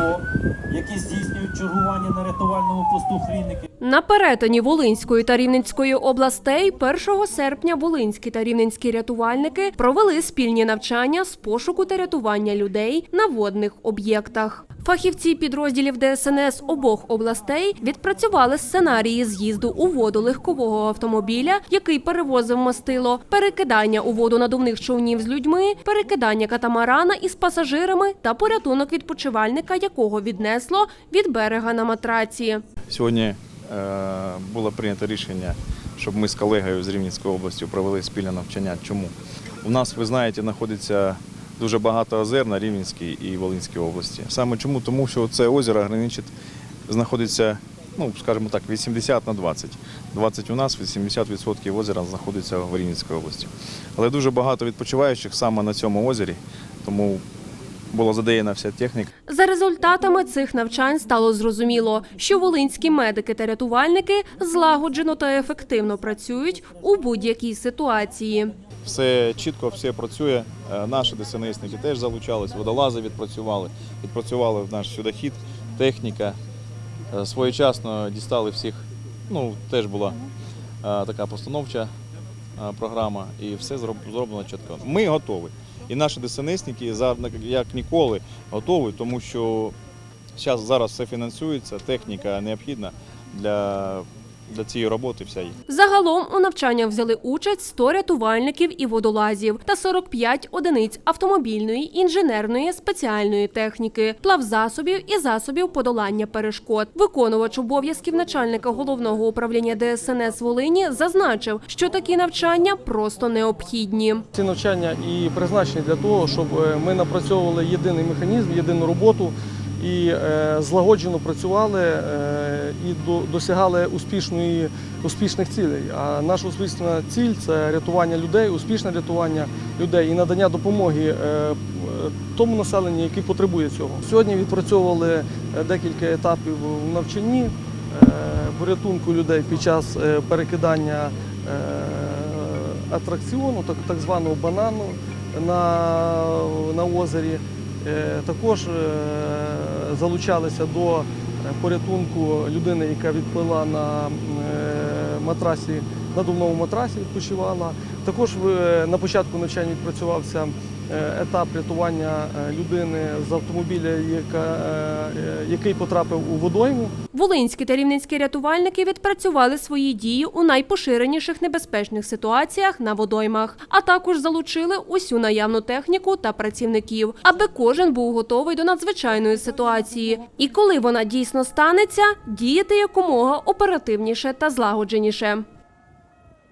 ТРО, які здійснюють чергування на рятувальному посту Хрінники. На перетині Волинської та Рівненської областей 1 серпня волинські та рівненські рятувальники провели спільні навчання з пошуку та рятування людей на водних об'єктах. Фахівці підрозділів ДСНС обох областей відпрацювали сценарії з'їзду у воду легкового автомобіля, який перевозив мастило, перекидання у воду надувних човнів з людьми, перекидання катамарана із пасажирами та порятунок відпочивальника, якого віднесло від берега на матраці. Сьогодні е, було прийнято рішення, щоб ми з колегою з Рівненської області провели спільне навчання. Чому? У нас, ви знаєте, знаходиться дуже багато озер на Рівненській і Волинській області. Саме чому? Тому що це озеро граничить, знаходиться, ну, скажімо так, 80 на 20. 20 у нас, 80% озера знаходиться в Рівненській області. Але дуже багато відпочиваючих саме на цьому озері, тому була задіяна вся техніка. За результатами цих навчань стало зрозуміло, що волинські медики та рятувальники злагоджено та ефективно працюють у будь-якій ситуації. Все чітко, все працює. Е, Наші ДСНСники теж залучались, водолази відпрацювали, відпрацювали в наш сюдохід, техніка. Е, Своєчасно дістали всіх. Ну, теж була е, така постановча програма, і все зроб- зроблено чітко. Ми готові. І наші ДСНСники як ніколи готові, тому що зараз все фінансується, техніка необхідна для, для цієї роботи. Вся є. Загалом у навчаннях взяли участь 100 рятувальників і водолазів та 45 одиниць автомобільної, інженерної, спеціальної техніки, плавзасобів і засобів подолання перешкод. Виконувач обов'язків начальника головного управління ДСНС Волині зазначив, що такі навчання просто необхідні. Ці навчання і призначені для того, щоб е, ми напрацьовували єдиний механізм, єдину роботу і е, злагоджено працювали е, і до- досягали успішної, успішних цілей. А наша успішна ціль це рятування людей, успішне рятування людей і надання допомоги е, тому населенню, яке потребує цього. Сьогодні відпрацьовували декілька етапів в навчанні порятунку людей під час перекидання. атракціону, так званого банану на, на озері. Е, Також е, залучалися до порятунку людини, яка відплила на е, матрасі, надувному матрасі відпочивала. Також е, на початку навчання відпрацювався е, етап рятування е, людини з автомобіля, який потрапив у водойму. Волинські та рівненські рятувальники відпрацювали свої дії у найпоширеніших небезпечних ситуаціях на водоймах, а також залучили усю наявну техніку та працівників, аби кожен був готовий до надзвичайної ситуації. І коли вона дійсно станеться, діяти якомога оперативніше та злагодженіше.